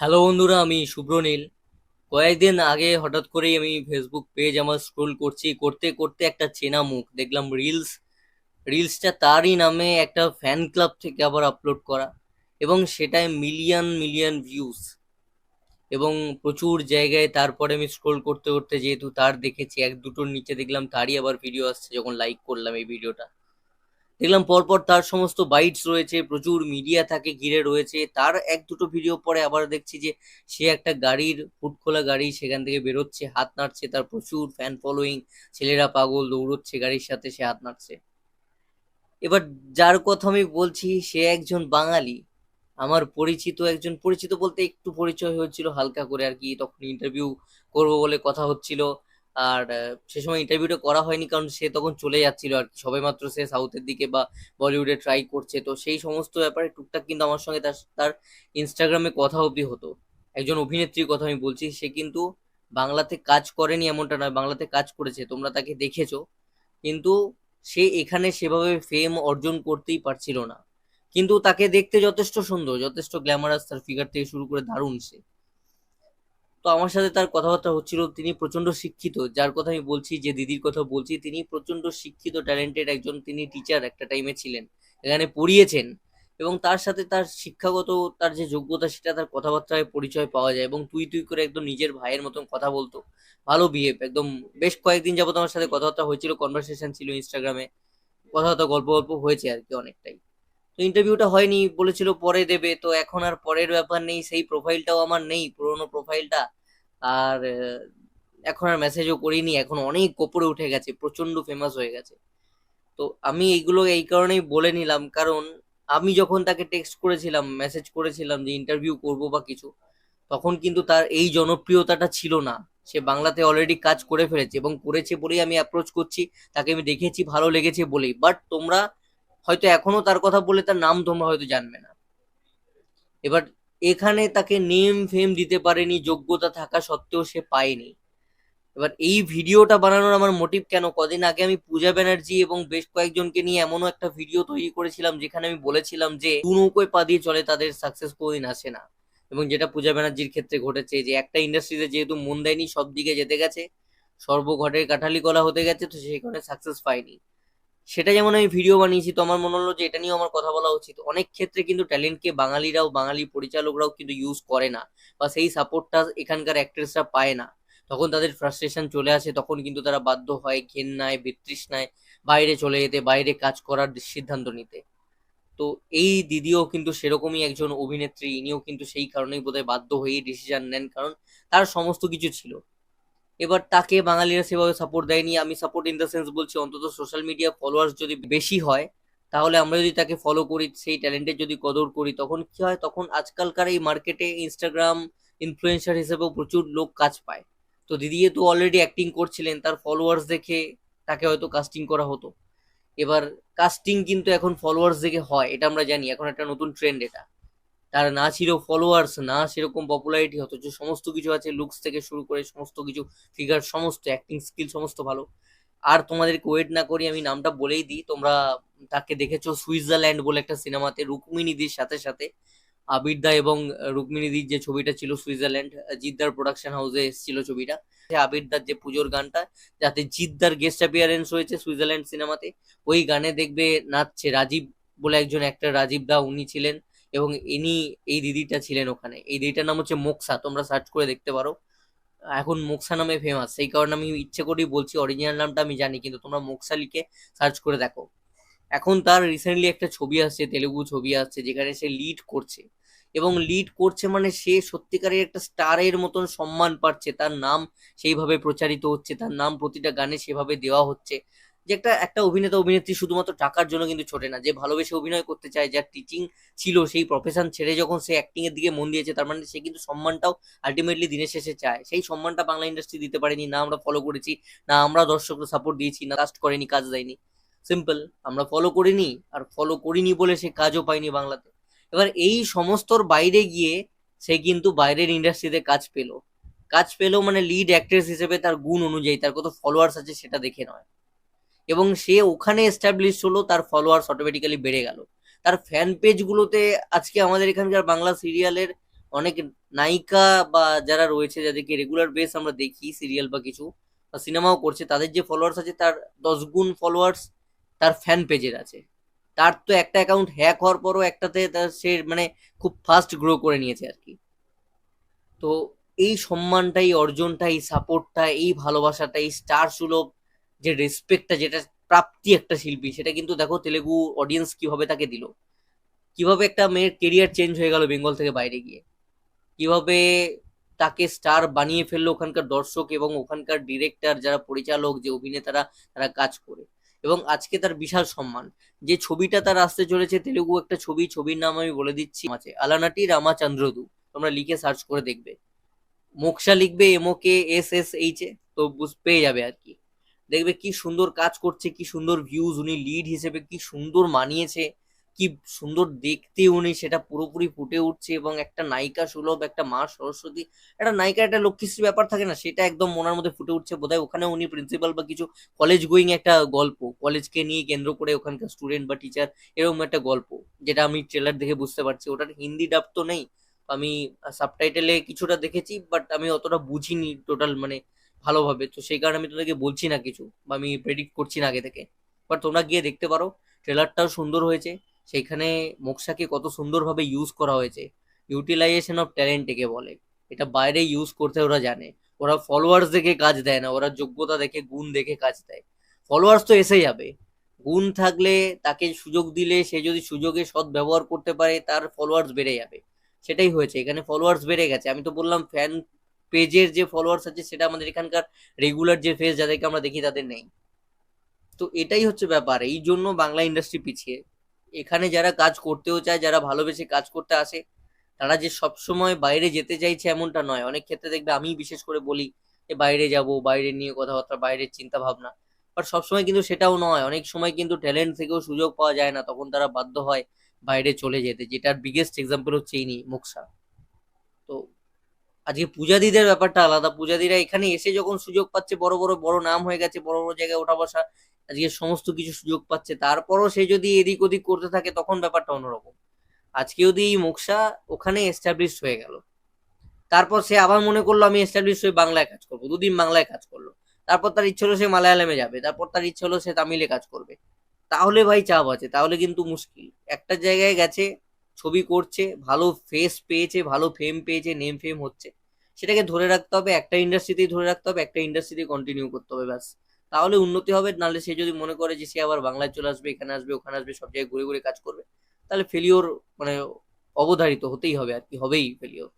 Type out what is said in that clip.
Hello বন্ধুরা, আমি শুভ্রনীল কয়েকদিন আগে হঠাৎ করেই আমি ফেসবুক পেজ আমার স্ক্রোল করছি, করতে করতে একটা চেনা মুখ, দেখলাম রিলস রিলসটা তারই নামে একটা ফ্যান ক্লাব থেকে আবার আপলোড করা, এবং সেটায় মিলিয়ন মিলিয়ন ভিউজ এবং প্রচুর জায়গায় তারপরে আমি স্ক্রোল করতে করতে যেহেতু তার দেখেছি, এক দুটোর নিচে দেখলাম তারই আবার ভিডিও আসছে, যখন লাইক করলাম এই ভিডিওটা দেখলাম পরপর তার সমস্ত বাইটস রয়েছে, প্রচুর মিডিয়া তাকে ঘিরে রয়েছে। তার এক দুটো ভিডিও পরে আবার দেখছি যে, সে একটা গাড়ির হুড খোলা গাড়ি সেখান থেকে বেরোচ্ছে, হাত নাড়ছে, তার প্রচুর ফ্যান ফলোয়িং ছেলেরা পাগল দৌড়চ্ছে গাড়ির সাথে, সে হাত নাড়ছে। এবার যার কথা আমি বলছি, সে একজন বাঙালি। আমার পরিচিত একজন, পরিচিত বলতে একটু পরিচয় হয়েছিল হালকা করে আর কি, তখন ইন্টারভিউ করব বলে কথা হচ্ছিল। আর সে সময় ইন্টারভিউটা করা হয়নি কারণ সে তখন চলে যাচ্ছিল আর কি। সবে মাত্র সে সাউথের দিকে বা বলিউডে ট্রাই করছে। তো সেই সমস্ত ব্যাপারে টুকটাক কিন্তু আমার সঙ্গে তার তার ইনস্টাগ্রামে কথা অবধি হতো। একজন অভিনেত্রীর কথা আমি বলছি, সে কিন্তু বাংলাতে কাজ করেনি এমনটা নয়, বাংলাতে কাজ করেছে, তোমরা তাকে দেখেছ। কিন্তু সে এখানে সেভাবে ফেম অর্জন করতেই পারছিল না। কিন্তু তাকে দেখতে যথেষ্ট সুন্দর, যথেষ্ট গ্ল্যামারাস তার ফিগার থেকে শুরু করে দারুণ সে। তো আমার সাথে তার কথাবার্তা হচ্ছিল, তিনি প্রচণ্ড শিক্ষিত, যার কথা আমি বলছি, যে দিদির কথা বলছি, তিনি প্রচণ্ড শিক্ষিত ট্যালেন্টেড একজন তিনি টিচার একটা টাইমে ছিলেন, এখানে পড়িয়েছেন। এবং তার সাথে তার শিক্ষাগত, তার যে যোগ্যতা, সেটা তার কথাবার্তায় পরিচয় পাওয়া যায় এবং তুই তুই করে একদম নিজের ভাইয়ের মতন কথা বলতো। ভালো বিহেভ একদম বেশ কয়েকদিন যাবত আমার সাথে কথাবার্তা হয়েছিল কনভারসেশন ছিল ইনস্টাগ্রামে কথাবার্তা, গল্প গল্প হয়েছে আর কি অনেকটাই। তো ইন্টারভিউটা হয়নি, বলেছিল পরে দেবে, তো এখন আর পরের ব্যাপার নেই, সেই প্রোফাইলটাও আমার নেই, পুরোনো প্রোফাইলটা আর এখন আর মেসেজও করিনি, এখন অনেক ওপরে উঠে গেছে প্রচণ্ড ফেমাস হয়ে গেছে। তো আমি এইগুলো এই কারণেই বলে নিলাম, কারণ আমি যখন তাকে টেক্সট করেছিলাম মেসেজ করেছিলাম যে ইন্টারভিউ করব বা কিছু, তখন কিন্তু তার এই জনপ্রিয়তাটা ছিল না। সে বাংলাতে অলরেডি কাজ করে ফেলেছে এবং করেছে বলেই আমি অ্যাপ্রোচ করছি, তাকে আমি দেখেছি, ভালো লেগেছে বলেই। বাট তোমরা হয়তো এখনও তার কথা বলে তার নাম তোমরা হয়তো জানবে না। এবার এখানে তাকে নেম ফেম দিতে পারেনি, যোগ্যতা থাকা সত্ত্বেও সে পায়নি। এবার এই ভিডিওটা বানানোর আমার মোটিভ কেন? কদিন আগে আমি পূজা ব্যানার্জি এবং বেশ কয়েকজনকে নিয়ে এমনও একটা ভিডিও তৈরি করেছিলাম, যেখানে আমি বলেছিলাম যে দু নৌকোয় পা দিয়ে চলে তাদের সাকসেস কোনোদিন আসে না। এবং যেটা পূজা ব্যানার্জির ক্ষেত্রে ঘটেছে যে একটা ইন্ডাস্ট্রিতে যেহেতু মন দেয়নি সব দিকে যেতে গেছে, সর্বঘটের কাঠালি কলা হতে গেছে, তো সেখানে সাকসেস পায়নি। সেটা যেমন আমি ভিডিও বানিয়েছি, তো আমার মনে হলো যে এটা নিয়েও আমার কথা বলা উচিত। অনেক ক্ষেত্রে কিন্তু ট্যালেন্টকে বাঙালিরাও, বাঙালি পরিচালকরাও কিন্তু ইউজ করে না বা সেই সাপোর্টটা এখানকার অ্যাক্ট্রেসরা পায় না। তখন তাদের ফ্রাস্ট্রেশন চলে আসে, তখন কিন্তু তারা বাধ্য হয় ঘেন্নায়, বিতৃষ্ণায় বাইরে চলে যেতে, বাইরে কাজ করার সিদ্ধান্ত নিতে। তো এই দিদিও কিন্তু সেরকমই একজন অভিনেত্রী, ইনিও কিন্তু সেই কারণেই বোধহয় বাধ্য হয়েই ডিসিশন নেন, কারণ তার সমস্ত কিছু ছিল। এবার তাকে বাঙালিরা সেভাবে সাপোর্ট দেয়নি। আমি সাপোর্ট ইন দ্য সেন্স বলছি, অন্তত সোশ্যাল মিডিয়া ফলোয়ার্স যদি বেশি হয়, তাহলে আমরা যদি তাকে ফলো করি, সেই ট্যালেন্টের যদি কদর করি, তখন কি হয়? তখন আজকালকার এই মার্কেটে ইনস্টাগ্রাম ইনফ্লুয়েন্সার হিসেবেও প্রচুর লোক কাজ পায়। তো দিদি তো অলরেডি অ্যাক্টিং করছিলেন, তার ফলোয়ার্স দেখে তাকে হয়তো কাস্টিং করা হতো। এবার কাস্টিং কিন্তু এখন ফলোয়ার্স দেখে হয়, এটা আমরা জানি, এখন একটা নতুন ট্রেন্ড এটা। তার না ছিল ফলোয়ার্স না সেরকম পপুলারিটি অথচ সমস্ত কিছু আছে লুকস থেকে শুরু করে সমস্ত কিছু ফিগার সমস্ত অ্যাক্টিং স্কিল সমস্ত ভালো। আর তোমাদেরকে ওয়েট না করি, আমি নামটা বলেই দিই, তোমরা তাকে দেখেছ সুইজারল্যান্ড বলে একটা সিনেমাতে, রুক্মিণীদির সাথে সাথে। আবির দা এবং রুক্মিণীদির যে ছবিটা ছিল সুইজারল্যান্ড, জিদ্দার প্রোডাকশন হাউসে এসেছিল ছবিটা। সে আবির দার যে পুজোর গানটা, যাতে জিদ্দার গেস্ট অ্যাপিয়ারেন্স হয়েছে সুইজারল্যান্ড সিনেমাতে, ওই গানে দেখবে নাচছে রাজীব বলে একজন অ্যাক্টর রাজীব দা, উনি ছিলেন। এবং ইনি এই দিদিটা ছিলেন ওখানে। এই দিদিটার নাম হচ্ছে মোক্সা, তোমরা সার্চ করে দেখতে পারো। এখন মোক্সা নামে ফেমাস সেই কারণে আমি ইচ্ছে করেই বলছি অরিজিনাল নামটা আমি জানি, কিন্তু তোমরা মোক্সা লিখে সার্চ করে দেখো। এখন তার রিসেন্টলি একটা ছবি আসছে, তেলেগু ছবি আসছে, যেখানে সে লিড করছে। এবং লিড করছে মানে সে সত্যিকারের একটা স্টারের মতন সম্মান পাচ্ছে। তার নাম সেইভাবে প্রচারিত হচ্ছে, তার নাম প্রতিটা গানে সেভাবে দেওয়া হচ্ছে। যে একটা একটা অভিনেতা, অভিনেত্রী শুধুমাত্র টাকার জন্য কিন্তু ছোটে না। যে ভালোবেসে অভিনয় করতে চায়, যার টিচিং ছিল, সেই প্রফেশন ছেড়ে যখন সে অ্যাক্টিং এর দিকে মন দিয়েছে, তার মানে সে কিন্তু সম্মানটাও আলটিমেটলি দিনের শেষে চায়। সেই সম্মানটা বাংলা ইন্ডাস্ট্রি দিতে পারেনি, না আমরা ফলো করেছি, না আমরা দর্শকরা সাপোর্ট দিয়েছি, না কাস্ট করেনি, কাজ দেয়নি। সিম্পল আমরা ফলো করিনি আর ফলো করিনি বলে সে কাজও পায়নি বাংলাতে। এবার এই সমস্তর বাইরে গিয়ে সে কিন্তু বাইরের ইন্ডাস্ট্রিতে কাজ পেল। কাজ পেল মানে লিড অ্যাক্ট্রেস হিসেবে তার গুণ অনুযায়ী, তার কত ফলোয়ার্স আছে সেটা দেখে নয়। এবং সে ওখানে এস্টাবলিশ হলো, তার ফলোয়ার্স অটোমেটিক্যালি বেড়ে গেল। তার ফ্যান পেজগুলোতে আজকে আমাদের এখানকার বাংলা সিরিয়ালের অনেক নায়িকা বা যারা রয়েছে, যাদেরকে রেগুলার বেস আমরা দেখি সিরিয়াল বা কিছু, বা সিনেমাও করছে, তাদের যে ফলোয়ার্স আছে, তার দশ গুণ ফলোয়ার্স তার ফ্যান পেজের আছে। তার তো একটা অ্যাকাউন্ট হ্যাক হওয়ার পরও একটাতে তার সে মানে খুব ফাস্ট গ্রো করে নিয়েছে আর কি। তো এই সম্মানটা, এই অর্জনটা, এই সাপোর্টটা এই ভালোবাসাটা, এই স্টার সুলভ যে রেসপেক্টটা যেটা প্রাপ্তি একটা শিল্পী, সেটা কিন্তু দেখো তেলেগু অডিয়েন্স কীভাবে তাকে দিল? কীভাবে একটা মেয়ের কেরিয়ার চেঞ্জ হয়ে গেল বেঙ্গল থেকে বাইরে গিয়ে? কীভাবে তাকে স্টার বানিয়ে ফেলল ওখানকার দর্শক এবং ওখানকার ডিরেক্টর যারা পরিচালক, যে অভিনেতারা, তারা কাজ করে? এবং আজকে তার বিশাল সম্মান। যে ছবিটা তার আসতে চলেছে, তেলেগু একটা ছবি, ছবির নাম আমি বলে দিচ্ছি, আছে। আলানাটি রামাচন্দ্রদু, তোমরা লিখে সার্চ করে দেখবে। মোক্ষা লিখবে M O K S S H A তো পেয়ে যাবে আর কি। দেখবে কি সুন্দর কাজ করছে, কি সুন্দর ভিউজ উনি লিড হিসেবে, কি সুন্দর মানিয়েছে, কি সুন্দর দেখতে উনি সেটা পুরোপুরি ফুটে উঠছে এবং একটা নায়িকা সুলভ, একটা মা সরস্বতী, একটা নায়িকা, একটা লক্ষ্মীশ্রী ব্যাপার থাকে না, সেটা একদম মনের মধ্যে ফুটে উঠছে বোধহয়। ওখানে উনি প্রিন্সিপাল বা কিছু কলেজ গোয়িং একটা গল্প কলেজকে নিয়ে কেন্দ্র করে ওখানকার স্টুডেন্ট বা টিচার এরকম একটা গল্প, যেটা আমি ট্রেলার দেখে বুঝতে পারছি। ওটার হিন্দি ডাব তো নেই, আমি সাবটাইটেলে কিছুটা দেখেছি বাট আমি অতটা বুঝিনি টোটাল মানে ভালোভাবে। তো সেই কারণে আমি তোদেরকে বলছি না কিছু বা আমি প্রেডিক্ট করছি না আগে থেকে। বাট তোমরা গিয়ে দেখতে পারো ট্রেলারটাও সুন্দর হয়েছে। সেইখানে মোক্সাকে কত সুন্দরভাবে ইউজ করা হয়েছে। ইউটিলাইজেশন অফ ট্যালেন্ট একে বলে। এটা বাইরে ইউজ করতে ওরা জানে। ওরা ফলোয়ার্স দেখে কাজ দেয় না, ওরা যোগ্যতা দেখে, গুণ দেখে কাজ দেয়। ফলোয়ার্স তো এসে যাবে। গুণ থাকলে তাকে সুযোগ দিলে, সে যদি সুযোগে সৎ ব্যবহার করতে পারে, তার ফলোয়ার্স বেড়ে যাবে। সেটাই হয়েছে। এখানে ফলোয়ার্স বেড়ে গেছে। আমি তো বললাম ফ্যান পেজের যে ফলোয়ার্স আছে, সেটা আমাদের এখানকার রেগুলার যে ফেস যাদেরকে আমরা দেখি, তাদের নেই। তো এটাই হচ্ছে ব্যাপার। এই জন্য বাংলা ইন্ডাস্ট্রি পিছিয়ে। এখানে যারা কাজ করতেও চায়, যারা ভালোবেসে কাজ করতে আসে, তারা যে সবসময় বাইরে যেতে চাইছে এমনটা নয়। অনেক ক্ষেত্রে দেখবে আমি বিশেষ করে বলি যে, বাইরে যাব, বাইরে নিয়ে কথাবার্তা, বাইরের চিন্তা ভাবনা বাট সবসময় কিন্তু সেটাও নয়। অনেক সময় কিন্তু ট্যালেন্ট থেকেও সুযোগ পাওয়া যায় না। তখন তারা বাধ্য হয় বাইরে চলে যেতে। যেটার বিগেস্ট এক্সাম্পল হচ্ছে ইনি, মুকসা। তো আজকে পূজাদিদের ব্যাপারটা আলাদা। পূজাদিরা এখানে এসে যখন সুযোগ পাচ্ছে, বড় বড় বড় নাম হয়ে গেছে, বড় বড় জায়গায় ওঠা বসা, আজকে সমস্ত কিছু সুযোগ পাচ্ছে। তারপরও সে যদি এদিক ওদিক করতে থাকে, তখন ব্যাপারটা অন্যরকম। আজকে যদি এই মোকসা ওখানে এস্টাবলিশ হয়ে গেল, তারপর সে আবার মনে করল, আমি এস্টাবলিশ হয়ে বাংলায় কাজ করব। দুদিন বাংলায় কাজ করল। তারপর তার ইচ্ছে হলো সে মালায়ালামে যাবে। তারপর তার ইচ্ছে হলো সে তামিলে কাজ করবে। তাহলে ভাই চাপ আছে, তাহলে কিন্তু মুশকিল। একটা জায়গায় গেছে ছবি করছে, ভালো ফেস পেয়েছে, ভালো ফেম পেয়েছে নেম ফেম হচ্ছে। সেটাকে ধরে রাখতে হবে, একটা ইন্ডাস্ট্রিতেই ধরে রাখতে হবে, একটা ইন্ডাস্ট্রিতেই কন্টিনিউ করতে হবে, ব্যাস। তাহলে উন্নতি হবে, নাহলে সে যদি মনে করে যে সে আবার বাংলায় চলে আসবে, এখানে আসবে, ওখানে আসবে, সব জায়গায় ঘুরে ঘুরে কাজ করবে, তাহলে ফেলিওর মানে অবধারিত হতেই হবে আর কি, হবেই ফেলিওর